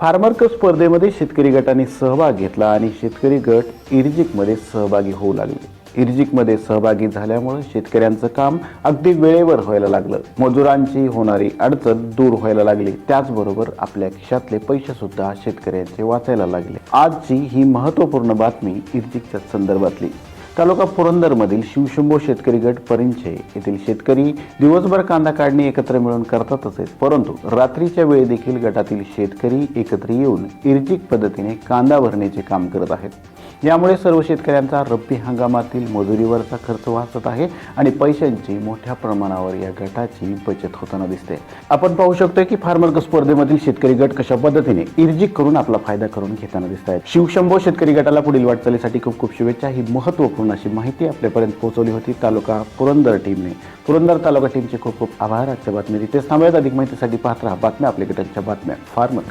Farmer cup स्पर्धेमध्ये शेतकरी गटाने सहभाग घेतला आणि शेतकरी गट इर्जिकमध्ये सहभागी होऊ लागले. इर्जिकमध्ये सहभागी झाल्यामुळे शेतकऱ्यांचं काम अगदी वेळेवर व्हायला लागलं. मजुरांची होणारी अडचण दूर व्हायला लागली. त्याचबरोबर आपल्या खिशातले पैसे सुद्धा शेतकऱ्यांचे वाचायला लागले. आजची ही महत्त्वपूर्ण बातमी इर्जिकच्या संदर्भातली. तालुका पुरंदरमधील शिवशंभो शेतकरी गट परिंचे येथील शेतकरी दिवसभर कांदा काढणी एकत्र मिळून करतातच आहेत परंतु रात्रीच्या वेळी देखील गटातील शेतकरी एकत्र येऊन इर्जिक पद्धतीने कांदा भरण्याचे काम करत आहेत. यामुळे सर्व शेतकऱ्यांचा रब्बी हंगामातील मजुरीवरचा खर्च वाचत आहे आणि पैशांची मोठ्या प्रमाणावर या गटाची बचत होताना दिसते. आपण पाहू शकतो की फार्मर्ग स्पर्धेमधील शेतकरी गट कशा पद्धतीने इर्जिक करून आपला फायदा करून घेताना दिसत आहेत. शिवशंभो शेतकरी गटाला पुढील वाटचालीसाठी खूप खूप शुभेच्छा. ही महत्त्वपूर्ण अशी माहिती आपल्यापर्यंत पोहोचवली होती. तालुका पुरंदर टीमने. पुरंदर तालुका टीमचे खूप खूप आभार. आजच्या बातमी तिथेच थांबूयात. अधिक माहितीसाठी पाहत राहा. बातम्या आपल्या गटांच्या बातम्या. फार्मर